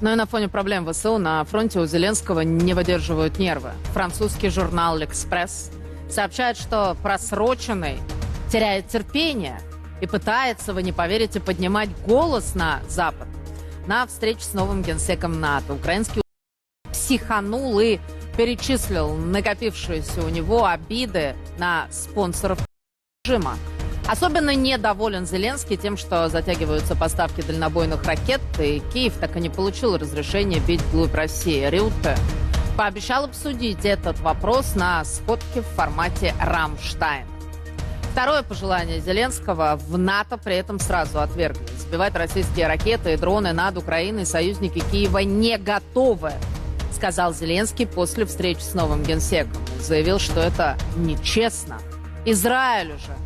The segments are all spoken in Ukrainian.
Ну и на фоне проблем ВСУ на фронте у Зеленского не выдерживают нервы. Французский журнал «L'Express» сообщает, что просроченный теряет терпение и пытается, вы не поверите, поднимать голос на Запад. На встрече с новым генсеком НАТО украинский психанул и перечислил накопившиеся у него обиды на спонсоров режима. Особенно недоволен Зеленский тем, что затягиваются поставки дальнобойных ракет, и Киев так и не получил разрешения бить вглубь России. Рютте пообещал обсудить этот вопрос на сходке в формате «Рамштайн». Второе пожелание Зеленского в НАТО при этом сразу отвергли. Сбивать российские ракеты и дроны над Украиной союзники Киева не готовы, сказал Зеленский после встречи с новым генсеком. Заявил, что это нечестно. Израилю же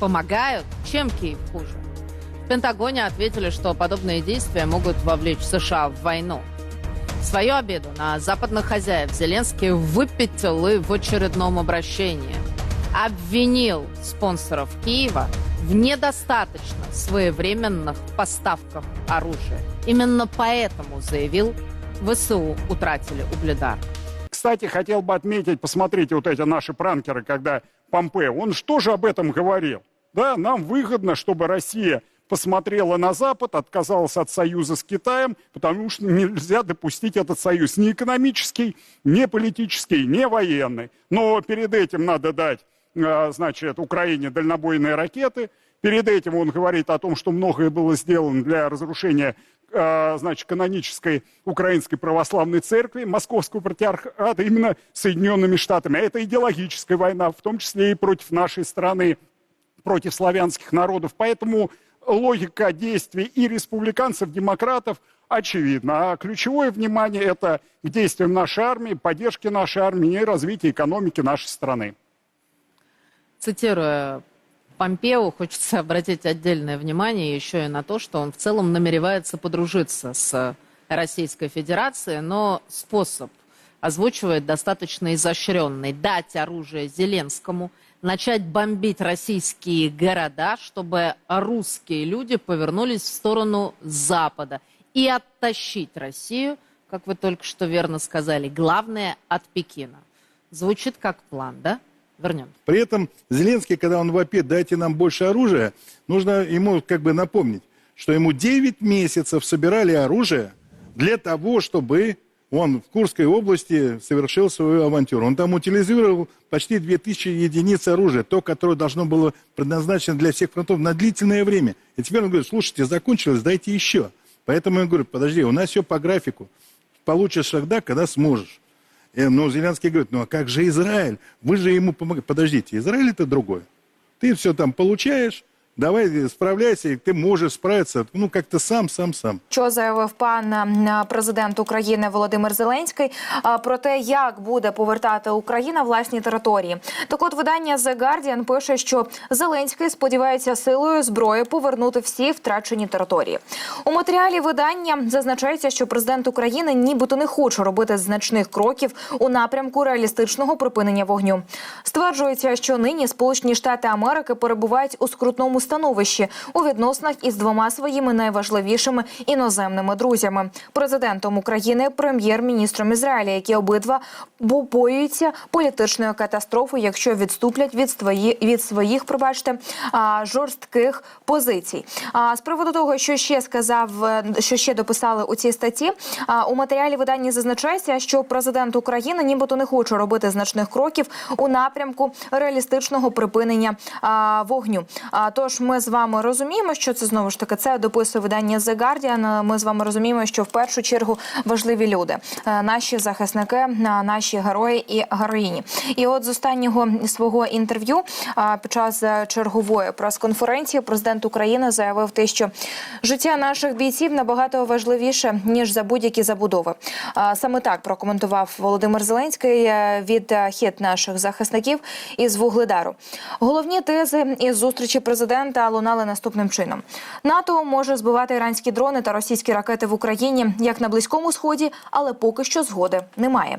помогают, чем Киев хуже. В Пентагоне ответили, что подобные действия могут вовлечь США в войну. Свою обиду на западных хозяев Зеленский выпятил и в очередном обращении. Обвинил спонсоров Киева в недостаточно своевременных поставках оружия. Именно поэтому, заявил, ВСУ утратили угледар. Кстати, хотел бы отметить, посмотрите, вот эти наши пранкеры, когда Помпео, он что же об этом говорил? Да, нам выгодно, чтобы Россия посмотрела на Запад, отказалась от союза с Китаем, потому что нельзя допустить этот союз ни экономический, ни политический, ни военный. Но перед этим надо дать, э, значит, Украине дальнобойные ракеты. Перед этим он говорит о том, что многое было сделано для разрушения э, значит, канонической украинской православной церкви, московского патриархата именно Соединенными Штатами. Это идеологическая война, в том числе и против нашей страны, против славянских народов. Поэтому логика действий и республиканцев, демократов очевидна. А ключевое внимание это к действиям нашей армии, поддержке нашей армии и развитию экономики нашей страны. Цитируя Помпео, хочется обратить отдельное внимание еще и на то, что он в целом намеревается подружиться с Российской Федерацией, но способ озвучивает достаточно изощренный. Дать оружие Зеленскому, начать бомбить российские города, чтобы русские люди повернулись в сторону Запада и оттащить Россию, как вы только что верно сказали, главное от Пекина. Звучит как план, да? Вернем. При этом Зеленский, когда он вопит, дайте нам больше оружия, нужно ему как бы напомнить, что ему 9 месяцев собирали оружие для того, чтобы он в Курской области совершил свою авантюру. Он там утилизировал почти 2000 единиц оружия, то, которое должно было предназначено для всех фронтов на длительное время. И теперь он говорит, слушайте, закончилось, дайте еще. Поэтому я говорю, подожди, у нас все по графику. Получишь тогда, когда сможешь. И, ну, Зеленский говорит, ну а как же Израиль? Вы же ему помогаете. Подождите, Израиль это другой. Ты все там получаешь, давай справляйся, и ты можешь справиться, ну, как-то сам, сам, сам. Що заявив пан президент України Володимир Зеленський про те, як буде повертати Україна власні території. Так, от видання The Guardian пише, що Зеленський сподівається силою зброї повернути всі втрачені території. У матеріалі видання зазначається, що президент України нібито не хоче робити значних кроків у напрямку реалістичного припинення вогню. Стверджується, що нині Сполучені Штати Америки перебувають у скрутному становищі у відносинах із двома своїми найважливішими іноземними друзями президентом України, прем'єр-міністром Ізраїля, які обидва побоюються політичної катастрофи, якщо відступлять від свої від своїх, пробачте, а, жорстких позицій. А з приводу того, що ще сказав, що ще дописали у цій статті, у матеріалі видання зазначається, що президент України нібито не хоче робити значних кроків у напрямку реалістичного припинення вогню. А, тож ми з вами розуміємо, що це знову ж таки це дописує видання The Guardian. Ми з вами розуміємо, що в першу чергу важливі люди, Е, наші захисники, е, наші герої і героїні. І от з останнього свого інтерв'ю а, під час е, чергової прес-конференції президент України заявив те, що життя наших бійців набагато важливіше ніж за будь-які забудови. Саме так прокоментував Володимир Зеленський е, від е, хід наших захисників із Вугледару. Головні тези із зустрічі президента президента лунали наступним чином: НАТО може збивати іранські дрони та російські ракети в Україні як на близькому сході, але поки що згоди немає.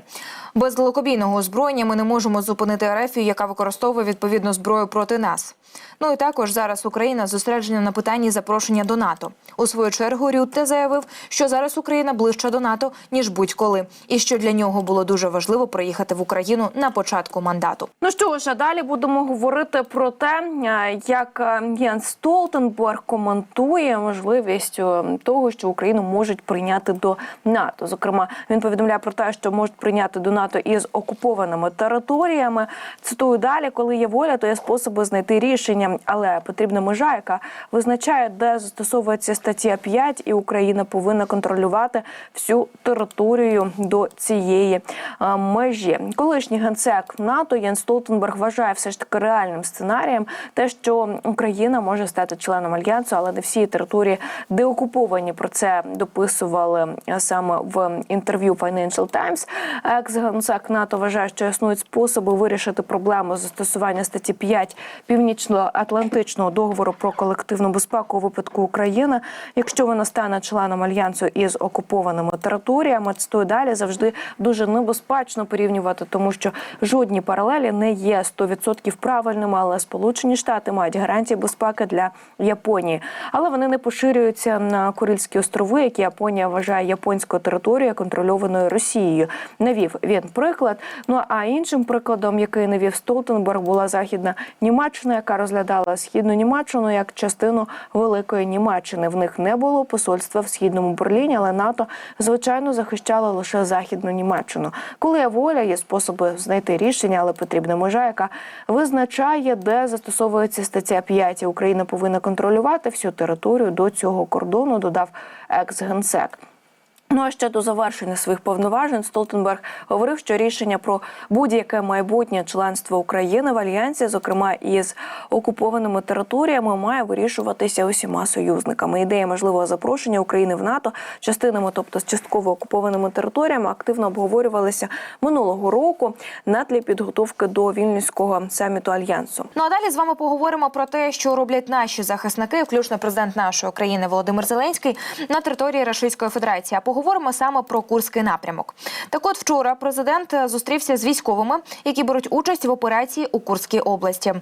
Без далекобійного озброєння ми не можемо зупинити РФ, яка використовує відповідну зброю проти нас. Ну і також зараз Україна зосереджена на питанні запрошення до НАТО. У свою чергу Рютте заявив, що зараз Україна ближча до НАТО ніж будь-коли, і що для нього було дуже важливо приїхати в Україну на початку мандату. Ну що ж, а далі будемо говорити про те, е, як Єнс Столтенберг коментує можливість е, того, що Україну можуть прийняти до НАТО. Зокрема, він повідомляє про те, що можуть прийняти до НАТО із окупованими територіями. Цитую далі, коли є воля, то є способи знайти рішення, але потрібна межа, яка визначає, де застосовується стаття 5, і Україна повинна контролювати всю територію до цієї е, межі. Колишній генсек НАТО Єн Столтенберг вважає все ж таки реальним сценарієм, те, що Україна може стати членом альянсу, але не всі території деокуповані. Про це дописували е, саме в інтерв'ю Financial Times. Екс-генсек НАТО вважає, що існують способи вирішити проблему застосування статті 5 північно-атлантичного договору про колективну безпеку у випадку України, якщо вона стане членом альянсу із окупованими територіями. Цитую далі завжди дуже небезпечно порівнювати, тому що жодні паралелі не є 100% правильними, але Сполучені Штати мають гарантії безпеки для Японії, але вони не поширюються на Курильські острови, які Японія вважає японською територією, контрольованою Росією. Навів він приклад. Ну а іншим прикладом, який навів Столтенберг, була західна Німеччина, яка розглядала східну Німеччину як частину великої Німеччини. В них не було посольства в східному Берліні, але НАТО звичайно захищало лише західну Німеччину. Коли є воля, є способи знайти рішення, але потрібна межа, яка визначає, де застосовується стаття 5. І Україна повинна контролювати всю територію до цього кордону. Додав екс-генсек. Ну а ще до завершення своїх повноважень Столтенберг говорив, що рішення про будь-яке майбутнє членство України в альянсі, зокрема із окупованими територіями, має вирішуватися усіма союзниками. Ідея можливого запрошення України в НАТО частинами, тобто з частково окупованими територіями, активно обговорювалися минулого року на тлі підготовки до вільнюського саміту альянсу. Ну а далі з вами поговоримо про те, що роблять наші захисники, включно президент нашої країни Володимир Зеленський, на території Російської Федерації. А поговоримо саме про Курський напрямок. Так, от вчора президент е, зустрівся з військовими, які беруть участь в операції у Курській області.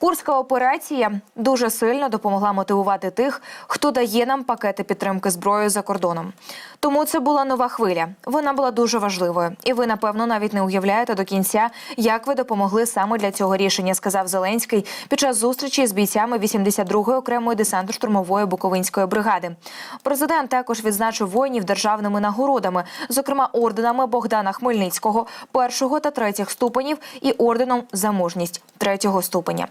Курська операція дуже сильно допомогла мотивувати тих, хто дає нам пакети підтримки зброї за кордоном. Тому це була нова хвиля. Вона була дуже важливою, і ви напевно навіть не уявляєте до кінця, як ви допомогли саме для цього рішення, сказав Зеленський під час зустрічі з бійцями 82-ї окремої десантно-штурмової Буковинської бригади. Президент також відзначив воїнів державними нагородами, зокрема орденами Богдана Хмельницького першого та третіх ступенів і орденом за мужність третього ступеня.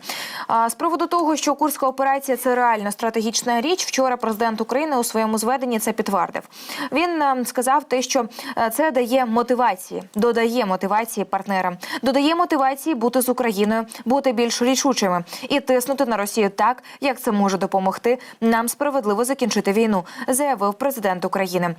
А з приводу того, що Курська операція це реально стратегічна річ, вчора президент України у своєму зведенні це підтвердив. Він е, сказав те, що е, це дає мотивації, додає мотивації партнерам, додає мотивації бути з Україною, бути більш рішучими і тиснути на Росію так, як це може допомогти нам справедливо закінчити війну, заявив президент України.